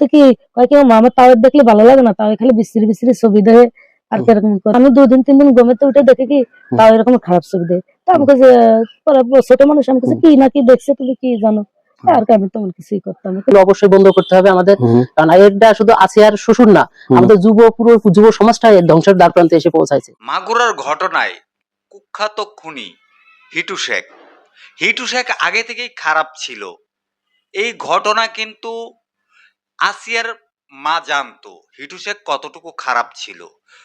তো কি কয় কি আমার দেখলে ভালো লাগে না তাও খালি বিশ্রী বিশ্রী ছবি দেয় আর হুম। কীরকম আমি দুদিন তিন দিন গমেতে উঠে দেখি কি তাও এরকম খারাপ ছবি দেয়। তা ছোট মানুষ আমি কাছে কি না কি দেখছে তুমি কি জানো? আর আমি তেমন কিছুই করতাম। অবশ্যই বন্ধ করতে হবে আমাদের কারণ এটা শুধু আসিয়ার শ্বশুর না আমাদের যুব পুরো যুব সমাজটা এর ধ্বংসের দ্বার প্রান্তে এসে পৌঁছাইছে। মাগুরার ঘটনায় কুখ্যাত খুনি হিটু শেখ। হিটু শেখ আগে থেকেই খারাপ ছিল। এই ঘটনা কিন্তু আসিয়ার মা জানতো হিটু শেখ কতটুকু খারাপ ছিল।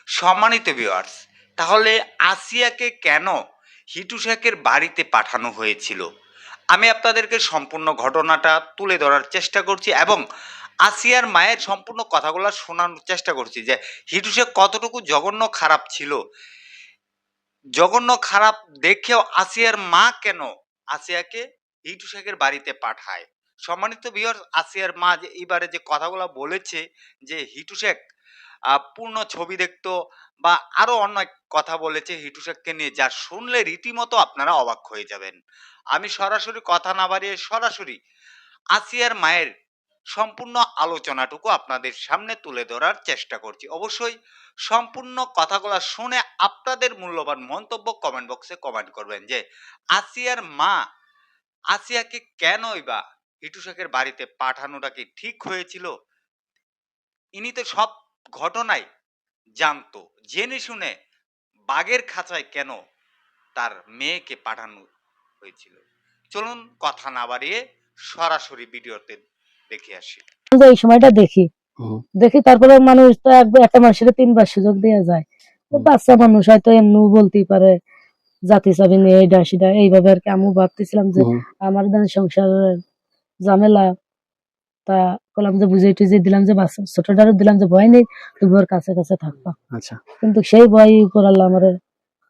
সম্মানিত ভিউয়ার্স তাহলে আসিয়াকে কেন হিটু শেখের বাড়িতে পাঠানো হয়েছিল? আমি আপনাদেরকে সম্পূর্ণ ঘটনাটা তুলে ধরার চেষ্টা করছি এবং আসিয়ার মায়ের সম্পূর্ণ কথাগুলো শোনানোর চেষ্টা করছি যে হিটু শেখ কতটুকু জঘন্য খারাপ ছিল। জঘন্য খারাপ দেখেও আসিয়ার মা কেন আসিয়াকে হিটু শেখের বাড়িতে পাঠায়? সম্মানিত বিয়র আসিয়ার মা যে এবারে যে কথাগুলো বলেছে যে, হিটু শেখ পূর্ণ ছবি দেখতো বা আরও অনেক কথা বলেছে হিটু শেখকে নিয়ে, যা শুনলে রীতিমতো আপনারা অবাক হয়ে যাবেন। আমি সরাসরি কথা না বাড়িয়ে সরাসরি আসিয়ার মায়ের সম্পূর্ণ আলোচনাটুকু আপনাদের সামনে তুলে ধরার চেষ্টা করছি। অবশ্যই সম্পূর্ণ কথাগুলো শুনে আপনাদের মূল্যবান মন্তব্য কমেন্ট বক্সে কমেন্ট করবেন যে আসিয়ার মা আসিয়াকে কেনই বা হিটু বাড়িতে পাঠানোটা কি ঠিক হয়েছিল? ইনি তো সব ঘটনাই জানতো। জেনে শুনে বাঘের খাঁচায় কেন তার মেয়েকে পাঠানো হয়েছিল? চলুন কথা না বাড়িয়ে সরাসরি ভিডিওতে দেখে আসি। এই সময়টা দেখি। দেখি তারপরে মানুষ তো এক- একটা মানুষের তিনবার সুযোগ দেওয়া যায়। তো বাচ্চা মানুষ হয়তো এমনিও বলতেই পারে জাতি চাবি নিয়ে এইটা সেটা এইভাবে আর কি আমি ভাবতেছিলাম যে আমার দেন সংসারের ঝামেলা। তা কলাম যে বুঝে টুঝে দিলাম যে বাচ্চা ছোটটারও দিলাম যে ভয় নেই তুমি ওর কাছে কাছে থাকবা। আচ্ছা। কিন্তু সেই ভয় আল্লাহ আমার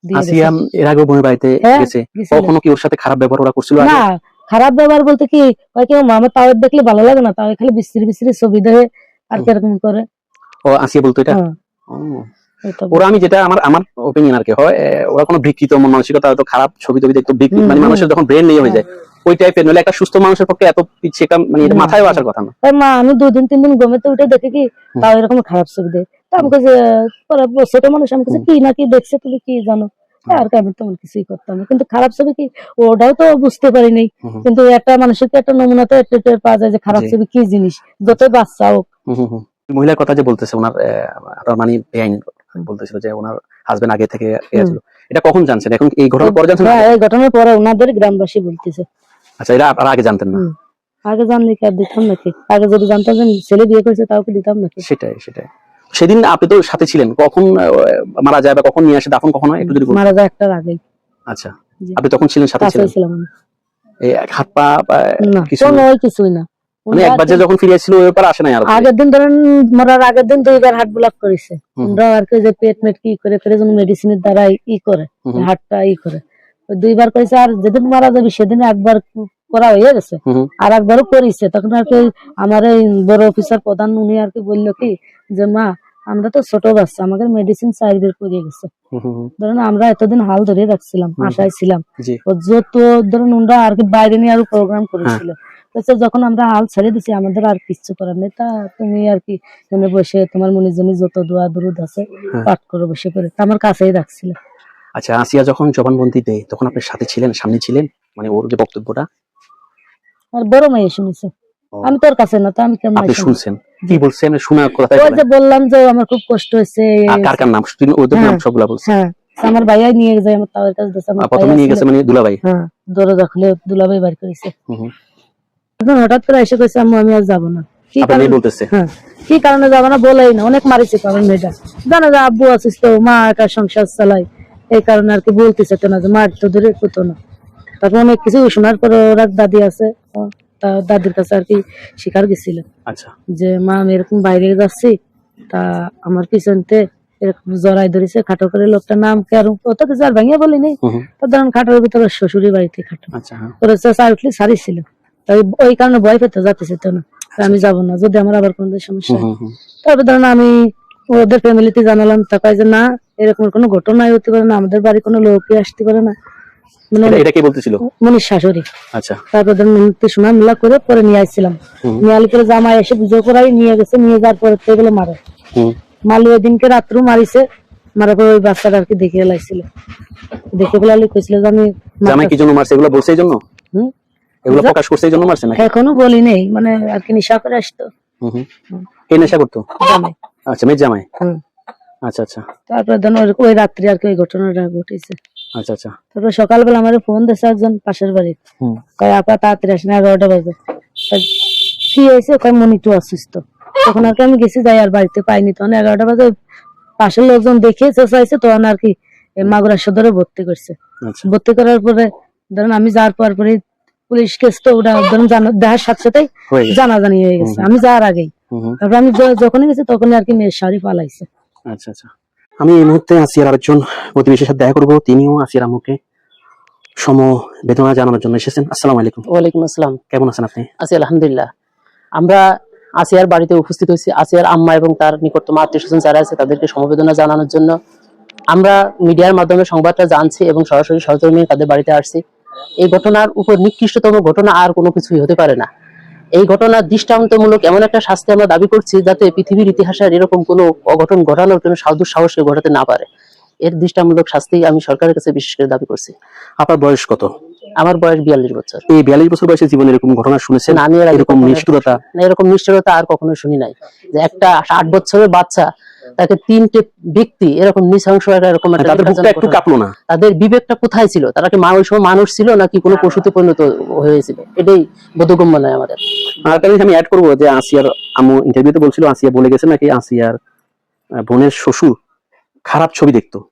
দিয়ে আসিয়া দিয়েছে। এর আগে বোনের বাড়িতে হ্যাঁ, গেছে। কখনো কি ওর সাথে খারাপ ব্যবহার ওরা করছিল না খারাপ ব্যবহার বলতে কি ওই কি মামা তাও দেখলে ভালো লাগে না তাও খালি বিশ্রী বিশ্রী ছবি দেয় আর। কীরকম করে। ও আসিয়া বলতো এটা? হ্যাঁ, ও, এটা ওরা আমি যেটা আমার আমার ওপিনিয়ন আর কি হয় ওরা কোনো বিকৃত মানসিকতা হয়তো খারাপ ছবি টবি দেখতো বিকৃত মানে মানুষের যখন ব্রেন নিয়ে হয়ে যায় ওই টাইপের নলে একটা সুস্থ মানুষের পক্ষে এত পিছিয়ে কাম মানে এটা মাথায় আসার কথা না। তাই মা আমি দুদিন তিন দিন গমেতে উঠে দেখি কি। তাও এরকম খারাপ ছবি দেয়। তা আমি কাছে পরে ছোট মানুষ আমি কাছে কি না কি দেখছে তুমি কি জানো? আর আমি তেমন কিছুই করতাম কিন্তু খারাপ ছবি কি ওটাও তো বুঝতে পারিনি। কিন্তু একটা মানুষের একটা নমুনা তো একটু পাওয়া যায় যে খারাপ ছবি কি জিনিস যতই বাচ্চা হোক। মহিলার কথা যে বলতেছে ওনার মানে বেআইন বলতেছিল যে ওনার হাজবেন্ড আগে থেকে ছিল। এটা কখন জানছেন? এখন এই ঘটনার পরে জানছেন হ্যাঁ এই ঘটনার পরে ওনাদের গ্রামবাসী বলতেছে। আচ্ছা এটা আপনারা আগে জানতেন না? আগে জানলে কি আর দিতাম নাকি? আগে যদি জানতাম যে ছেলে বিয়ে করেছে তাও কি দিতাম নাকি? সেটাই সেটাই। সেদিন আপনি তো সাথে ছিলেন। কখন মারা যায় বা কখন নিয়ে আসে? দাফন কখন হয়? একটু যদি মারা যায় একটার আগে আচ্ছা। আপনি তখন ছিলেন সাথে ছিলেন? ছিলাম এই হাত পা না কিছু কোনো কিছুই না। মানে একবার যে যখন ফিরে আসছিল ওই ব্যাপার আসে নাই আর আগের দিন ধরেন মরার আগের দিন দুইবার হার্ট ব্লক করেছে হুম। ওরা আর কি যে পেট মেট কি করে ফেলে যেন মেডিসিনের দ্বারা ই করে। হার্টটা ই করে দুইবার করেছে আর যেদিন মারা যাবে সেদিন একবার করা হয়ে গেছে। আর একবারও করেছে তখন আর কি আমার এই বড় অফিসার প্রধান উনি আর কি বলল কি যে মা আমরা তো ছোট বাচ্চা আমাদের মেডিসিন বের করিয়ে গেছে। ধরেন আমরা এতদিন হাল ধরে রাখছিলাম। আশায় ছিলাম যত ধরেন ওরা আর কি বাইরে নিয়ে আরও প্রোগ্রাম করেছিল তো যখন আমরা হাল ছেড়ে দিছি আমাদের আর কিচ্ছু করার নেই। তা তুমি আর কি এখানে বসে তোমার মনের জন্য যত দোয়া দুরুদ আছে হ্যাঁ। পাঠ করে বসে করে তা আমার কাছেই রাখছিল। আচ্ছা আসিয়া যখন জবানবন্দি দেয় তখন আপনি সাথে ছিলেন সামনে ছিলেন? মানে ওর যে বক্তব্যটা? আর বড় মেয়ে শুনেছে। আমি তোর কাছে না তো আমি কেমন আপনি শুনছেন? কি বলছেন? আপনি শোনা কোথায় ওই যে বললাম যে আমার খুব কষ্ট হয়েছে। কার কার নাম? তিনি ওদের নাম হ্যাঁ। সবগুলা বলছেন হ্যাঁ। আমার ভাইয়াই নিয়ে যায় আমার তাওয়ের কাছে দিয়েছে আমার প্রথমে নিয়ে গেছে মানে দুলাভাই? হ্যাঁ দরজা খুলে দুলাভাই বাড়ি করেছে। হুম। একদম হঠাৎ করে এসে কইছে আম্মু আমি আর যাব না। কি কারণে বলতেছে। হ্যাঁ। কি কারণে যাব না বলেই না অনেক মারিছে কারণ মেয়েটা। জানো যে আব্বু আছিস তো মা একা সংসার চালাই এই কারণে আর কি বলতেছে তো না যে মার তো দূরে কুতো না? তারপর অনেক কিছু শোনার পরে ওর দাদি আছে তা দাদির কাছে আর কি শিকার গেছিল। আচ্ছা। যে মা আমি এরকম বাইরে যাচ্ছি তা আমার পিছনতে এরকম জড়াই ধরেছে খাটো করে লোকটার নাম কে আর অত কিছু আর ভাঙিয়ে বলিনি। তো ধরেন খাটোর ভিতরে শ্বশুরি বাড়িতে খাটো। আচ্ছা ওরা চেঁচা উঠলে সারিছিল। তাই ওই কারণে ভয় পেতে না। আমি যাব না। যদি আমার আবার কোনো সমস্যা। তারপর ধরেন আমি ওদের ফ্যামিলিতে জানালাম তা কয় যে না এরকম কোনো ঘটনাই হতে পারে না আমাদের বাড়ি কোনো লোকই আসতে পারে না। মানে এটা- এটা বলতেছিল? মনির শাশুড়ি। আচ্ছা। তারপর ধরুন শোনা মিলা করে পরে নিয়ে আসছিলাম হুম। নিয়ে আলি করে জামাই এসে পুজো করাই নিয়ে গেছে নিয়ে যাওয়ার পরে তো এগুলো মারে। ওই দিনকে রাত্রু মারিছে মারার পরে ওই বাচ্চাটা আর কি দেখে দেখে কইছিল যে আমি জামাই কি জন্য মারছে? এগুলো বলছে এই জন্য? হুম? এগুলো প্রকাশ করছে এই জন্য মারছে নাকি? এখনও বলি নেই মানে আর কি নেশা করে আসতো। কে নেশা করতো? আচ্ছা মেয়ের জামাই? আচ্ছা আচ্ছা। তারপরে ধরুন ওই- রাত্রি আর কি ওই ঘটনাটা ঘটেছে। আচ্ছা আচ্ছা। তারপরে সকালবেলা আমার ফোন দিয়েছে একজন পাশের বাড়ি হুম। কয় আপা তাড়াতাড়ি আসেন এগারোটা বাজে। কি হয়েছে কয় মনি একটু অসুস্থ তখন আর কি আমি গেছি যাই আর বাড়িতে পাইনি তখন। এগারোটা বাজে পাশের লোকজন দেখে চেঁচাইছে তখন আর কি মাগুরা সদরে ভর্তি করছে। আচ্ছা। ভর্তি করার পরে ধরুন আমি যাওয়ার পর পরে পুলিশ কেস তো ওটা ধরুন দেখার সাথে হয়ে গেছে। জানাজানি হয়ে গেছে। আমি যাওয়ার আগেই। তারপর আমি যখনই গেছি তখনই আর কি মেয়ের শাড়ি পালাইছে। আচ্ছা আচ্ছা। আমি এই মুহূর্তে আসিয়ার আরেকজন প্রতিবেশীর সাথে দেখা করব। তিনিও আসিয়ার আম্মুকে সম বেদনা জানানোর জন্য এসেছেন। আসসালামু আলাইকুম। ওয়ালাইকুম আসসালাম। কেমন আছেন আপনি? আছি আলহামদুলিল্লাহ। আমরা আসিয়ার বাড়িতে উপস্থিত হয়েছি। আসিয়ার আম্মা এবং তার নিকটতম আত্মীয় স্বজন যারা আছে তাদেরকে সমবেদনা জানানোর জন্য। আমরা মিডিয়ার মাধ্যমে সংবাদটা জানছি এবং সরাসরি সহকর্মী তাদের বাড়িতে আসছি। এই ঘটনার উপর নিকৃষ্টতম ঘটনা আর কোনো কিছুই হতে পারে না। এই ঘটনা দৃষ্টান্তমূলক এমন একটা শাস্তি আমরা দাবি করছি যাতে পৃথিবীর ইতিহাসে এরকম কোনো অঘটন ঘটানোর কোনো সাধু সাহসকে ঘটাতে না পারে। এর দৃষ্টামূলক শাস্তি আমি সরকারের কাছে বিশেষ করে দাবি করছি। আপনার বয়স কত? আমার বয়স বিয়াল্লিশ বছর। এই বিয়াল্লিশ বছর বয়সে জীবনে এরকম ঘটনা শুনেছেন? না, আমি এরকম নিষ্ঠুরতা? না এরকম নিশ্চয়তা আর কখনো শুনি নাই। যে একটা আট বছরের বাচ্চা তাকে তিনটে ব্যক্তি এরকম নৃশংস এরকম মানে তাদের একটু কাঁপলো না। তাদের বিবেকটা কোথায় ছিল? তারা কি মা- ওই সময় মানুষ ছিল নাকি কোনো পশুতে পরিণত হয়েছিল? এটাই বোধগম্য নয় আমাদের। আর আমি অ্যাড করব যে আসিয়ার আম্মু ইন্টারভিউতে বলছিল আসিয়া বলে গেছে নাকি আসিয়ার বোনের শ্বশুর খারাপ ছবি দেখতো।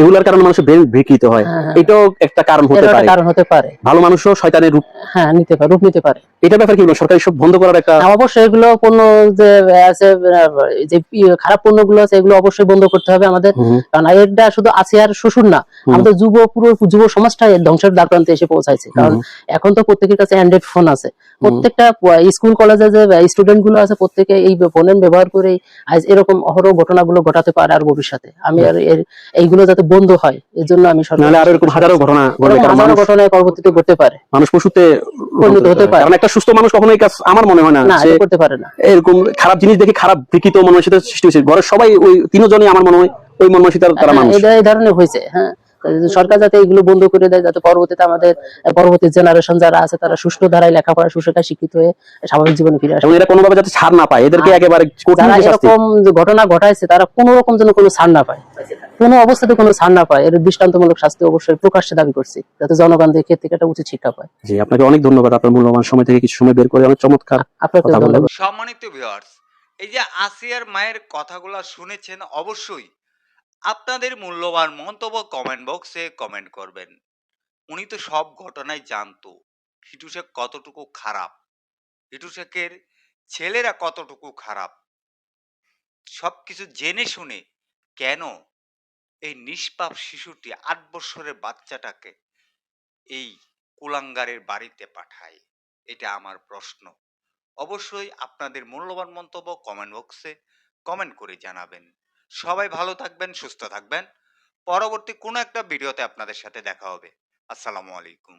এগুলার কারণে মানুষের ব্রেন বিকৃত হয়। এটাও একটা কারণ হতে পারে। কারণ হতে পারে। ভালো মানুষও শয়তানের রূপ হ্যাঁ নিতে পারে রূপ নিতে পারে। এটা ব্যাপারে কি সরকারি সব বন্ধ করার একটা অবশ্যই এগুলো পণ্য যে আছে যে খারাপ পণ্যগুলো আছে এগুলো অবশ্যই বন্ধ করতে হবে আমাদের। কারণ এটা শুধু আছে আর শ্বশুর না। আমাদের যুব পুরো যুব সমাজটা ধ্বংসের দ্বার প্রান্তে এসে পৌঁছাইছে। কারণ এখন তো প্রত্যেকের কাছে অ্যান্ড্রয়েড ফোন আছে। প্রত্যেকটা স্কুল কলেজে যে স্টুডেন্টগুলো আছে প্রত্যেকে এই ফোনের ব্যবহার করে আজ এরকম অহরহ ঘটনাগুলো ঘটাতে পারে আর ভবিষ্যতে। আমি আর এর এইগুলো যাতে বন্ধ হয় এর জন্য আমি সরকারের নাহলে আরও এরকম হাজারো ঘটনা হাজারো মানুষ- ঘটনায় পরবর্তীতে ঘটতে পারে। মানুষ পশুতে পরিণত হতে পারে। কারণ একটা সুস্থ মানুষ কখনো এই কাজ আমার মনে হয় না না করতে পারে না। এরকম খারাপ জিনিস দেখে খারাপ বিকৃত মনমানসিকতা সৃষ্টি হয়েছে। ঘরের সবাই ওই তিনজনই আমার মনে হয় ওই তারা হ্যাঁ, মানুষ। এটা এই ধরনের হয়েছে হ্যাঁ। সরকার যাতে এগুলো বন্ধ করে দেয় যাতে পরবর্তীতে আমাদের পরবর্তী জেনারেশন যারা আছে তারা সুষ্ঠু ধারায় লেখাপড়া সুশিক্ষায় শিক্ষিত হয়ে স্বাভাবিক জীবনে ফিরে আসে। এরা কোনোভাবে যাতে ছাড় না পায় এদেরকে একেবারে যারা এরকম ঘটনা ঘটাইছে তারা কোনো রকম যেন কোনো ছাড় না পায়। কোনো অবস্থাতে কোনো ছাড় না পায়। এর দৃষ্টান্তমূলক শাস্তি অবশ্যই প্রকাশ্যে দাবি করছি যাতে জনগণ দেখে থেকে একটা উচিত শিক্ষা পায়। জি আপনাকে অনেক ধন্যবাদ। আপনার মূল্যবান সময় থেকে কিছু সময় বের করে অনেক চমৎকার আপনাকে ধন্যবাদ। সম্মানিত ভিউয়ার্স এই যে আসিয়ার মায়ের কথাগুলো শুনেছেন অবশ্যই আপনাদের মূল্যবান মন্তব্য কমেন্ট বক্সে কমেন্ট করবেন। উনি তো সব ঘটনায় জানতো। হিটু শেখ কতটুকু খারাপ? হিটু শেখের ছেলেরা কতটুকু খারাপ? সব কিছু জেনে শুনে কেন এই নিষ্পাপ শিশুটি আট বছরের বাচ্চাটাকে এই কুলাঙ্গারের বাড়িতে পাঠায়? এটা আমার প্রশ্ন। অবশ্যই আপনাদের মূল্যবান মন্তব্য কমেন্ট বক্সে কমেন্ট করে জানাবেন। সবাই ভালো থাকবেন, সুস্থ থাকবেন। পরবর্তী কোনো একটা ভিডিওতে আপনাদের সাথে দেখা হবে। আসসালামু আলাইকুম।